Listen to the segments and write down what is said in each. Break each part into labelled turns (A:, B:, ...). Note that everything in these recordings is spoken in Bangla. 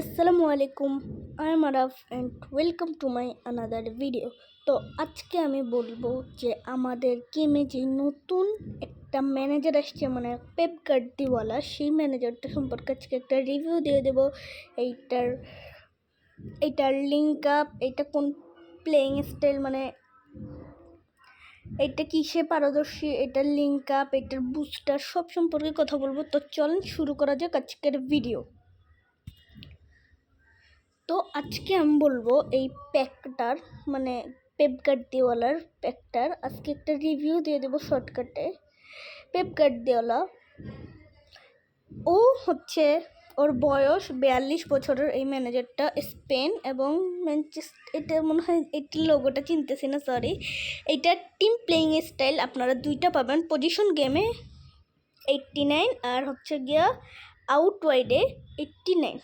A: আসসালামু আলাইকুম I am Araf and welcome to my another video তো আজকে আমি বলব যে আমাদের গেমে যে নতুন একটা ম্যানেজার আসছে মানে পেপ গার্দিওয়ালা সেই ম্যানেজারটা সম্পর্কে আজকে একটা রিভিউ দিয়ে দেবো। এইটার এইটার লিঙ্ক আপ এইটা কোন প্লেয়িং স্টাইল মানে এটা কিসে পারদর্শী এটার লিঙ্ক আপ এটার বুস্টার সব সম্পর্কে কথা বলব। তো চলেন শুরু করা যাক আজকের ভিডিও তো আজকে আমি বলব এই প্যাকটার মানে পেপগার্ড দেওয়ালার প্যাকটার আজকে একটা রিভিউ দিয়ে দেবো শর্টকাটে পেপগার্ড দেওয়ালা। ও হচ্ছে ওর বয়স বিয়াল্লিশ বছরের এই ম্যানেজারটা স্পেন এবং এটা মনে হয় এটির লোগোটা চিনতেছি না সরি এটা টিম প্লেয়িং স্টাইল আপনারা দুইটা পাবেন। পজিশন গেমে এইট্টি নাইন আর হচ্ছে গিয়া আউট ওয়াইডে এইট্টি নাইন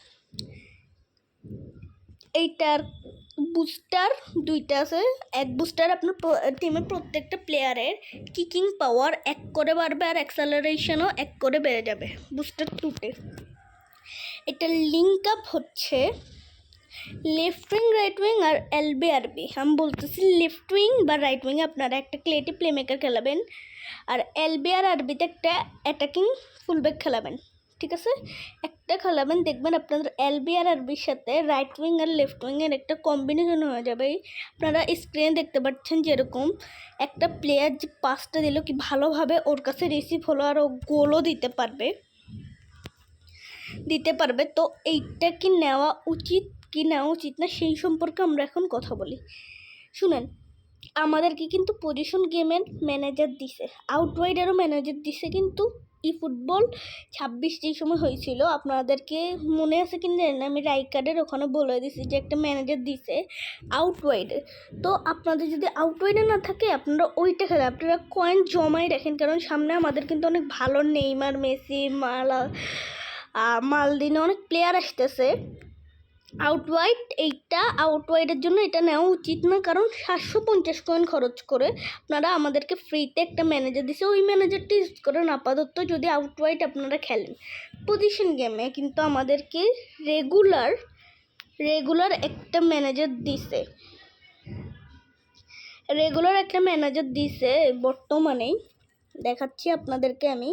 A: এইটার বুস্টার দুইটা আছে। এক বুস্টার আপনার টিমের প্রত্যেকটা প্লেয়ারের কিকিং পাওয়ার এক করে বাড়বে আর অ্যাক্সেলারেশনও এক করে বেড়ে যাবে। বুস্টার টুটে এটা লিঙ্ক আপ হচ্ছে লেফট উইং রাইট উইং আর এলবি আরবি আমি বলতেছি লেফট উইং বা রাইট উইং আপনারা একটা ক্লেটি প্লেমেকার খেলাবেন। আর এলবি আর আরবিতে একটা অ্যাটাকিং ফুলব্যাক খেলাবেন। ঠিক আছে? একটা খেলাবেন, দেখবেন আপনাদের এলবি আর আরবির সাথে রাইট উইং আর লেফট উইংয়ের একটা কম্বিনেশন হয়ে যাবে। আপনারা স্ক্রিনে দেখতে পাচ্ছেন যেরকম, একটা প্লেয়ার যে পাসটা দিল কি ভালোভাবে ওর কাছে রিসিভ হলো আর ও গোলও দিতে পারবে। দিতে পারবে, তো এইটা কি নেওয়া উচিত, কি নেওয়া উচিত না সেই সম্পর্কে আমরা এখন কথা বলি। শুনেন, আমাদেরকে কিন্তু পজিশন গেমের ম্যানেজার দিছে আউটওয়াইডারও ম্যানেজার দিছে কিন্তু ই ফুটবল ছাব্বিশ যেই সময় হয়েছিল, আপনাদেরকে মনে আছে কিনা জানেন আমি রাইট কার্ডের ওখানে বলে দিছি যে একটা ম্যানেজার দিছে আউটওয়াইডে তো আপনাদের যদি আউটওয়াইডে না থাকে, আপনারা ওইটা খেলেন। আপনারা কয়েন জমাই রাখেন, কারণ সামনে আমাদের কিন্তু অনেক ভালো নেইমার মেসি মালা মালদিনে অনেক প্লেয়ার আসতেছে। আউটওয়াইড এইটা, আউটওয়াইডের জন্য এটা নেওয়া উচিত না, কারণ সাতশো পঞ্চাশ কয়েন খরচ করে আপনারা আমাদেরকে ফ্রিতে একটা ম্যানেজার দিছে। ওই ম্যানেজারটি ইউজ করেন আপাতত যদি আউটওয়াইড আপনারা খেলেন। পজিশন গেমে কিন্তু আমাদেরকে রেগুলার রেগুলার একটা ম্যানেজার দিছে। রেগুলার একটা ম্যানেজার দিছে বর্তমানেই। দেখাচ্ছি আপনাদেরকে আমি।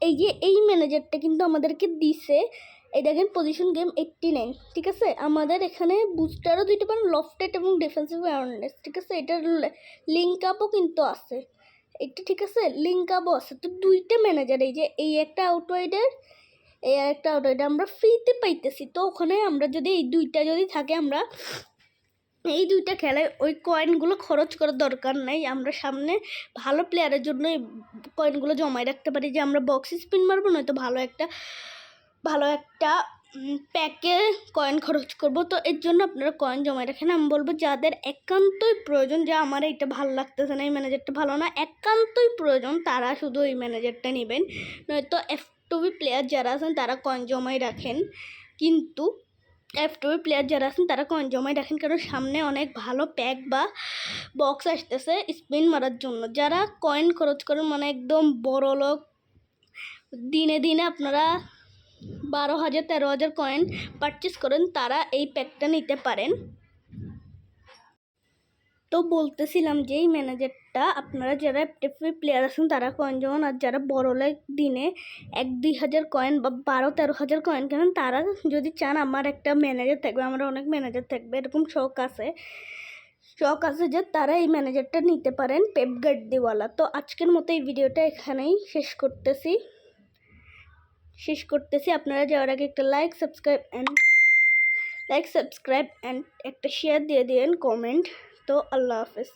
A: এই যে, এই ম্যানেজারটা কিন্তু আমাদেরকে দিছে এই দেখেন পজিশন গেম এইট্টি নাইন ঠিক আছে? আমাদের এখানে বুস্টারও দিতে পারেন লফটেড এবং ডিফেন্সিভ অ্যাওয়ারনেস ঠিক আছে? এটার লিঙ্ক আপও কিন্তু আছে। এটা ঠিক আছে? লিঙ্ক আপও আছে। তো দুইটা ম্যানেজার এই যে এই একটা আউটওয়াইডার এই আর একটা আউটওয়াইডার আমরা ফ্রিতে পাইতেছি। তো ওখানে আমরা যদি এই দুইটা যদি থাকে, আমরা এই দুইটা খেলায় ওই কয়েনগুলো খরচ করার দরকার নেই। আমরা সামনে ভালো প্লেয়ারের জন্য এই কয়েনগুলো জমায় রাখতে পারি। যে আমরা বক্স স্পিন মারবো, নয়তো ভালো একটা ভালো একটা প্যাকে কয়েন খরচ করব। তো এর জন্য আপনারা কয়েন জমায় রাখেন। আমি বলব, যাদের একান্তই প্রয়োজন, যে আমার এইটা ভালো লাগতেছে না, এই ম্যানেজারটা ভালো না, একান্তই প্রয়োজন, তারা শুধু এই ম্যানেজারটা নেবেন। নয়তো এফ টুবি প্লেয়ার যারা আছেন, তারা কয়েন জমাই রাখেন। কিন্তু এফ টুবি প্লেয়ার যারা আছেন, তারা কয়েন জমাই রাখেন। কারণ সামনে অনেক ভালো প্যাক বা বক্স আসতেছে স্পিন মারার জন্য। যারা কয়েন খরচ করেন মানে একদম বড় লোক দিনে দিনে আপনারা বারো হাজার তেরো হাজার কয়েন পারচেস করেন, তারা এই প্যাকটা নিতে পারেন। তো বলতেছিলাম যে, এই ম্যানেজারটা আপনারা যারা টেফি প্লেয়ার আছেন, তারা কয়েন জমান আর যারা বড় লাইক দিনে এক, দুই হাজার কয়েন বা বারো তেরো হাজার কয়েন কেনেন, তারা যদি চান আমার একটা ম্যানেজার থাকবে, আমার অনেক ম্যানেজার থাকবে, এরকম শখ আছে। শখ আছে যে, তারা এই ম্যানেজারটা নিতে পারেন পেপগার্ড দিওয়ালা তো আজকের মতো এই ভিডিওটা এখানেই শেষ করতেছি। শেষ করতেছি। আপনারা যাওয়ার আগে একটা like subscribe and like subscribe and একটা শেয়ার দিয়ে দিন কমেন্ট তো আল্লাহ হাফেজ।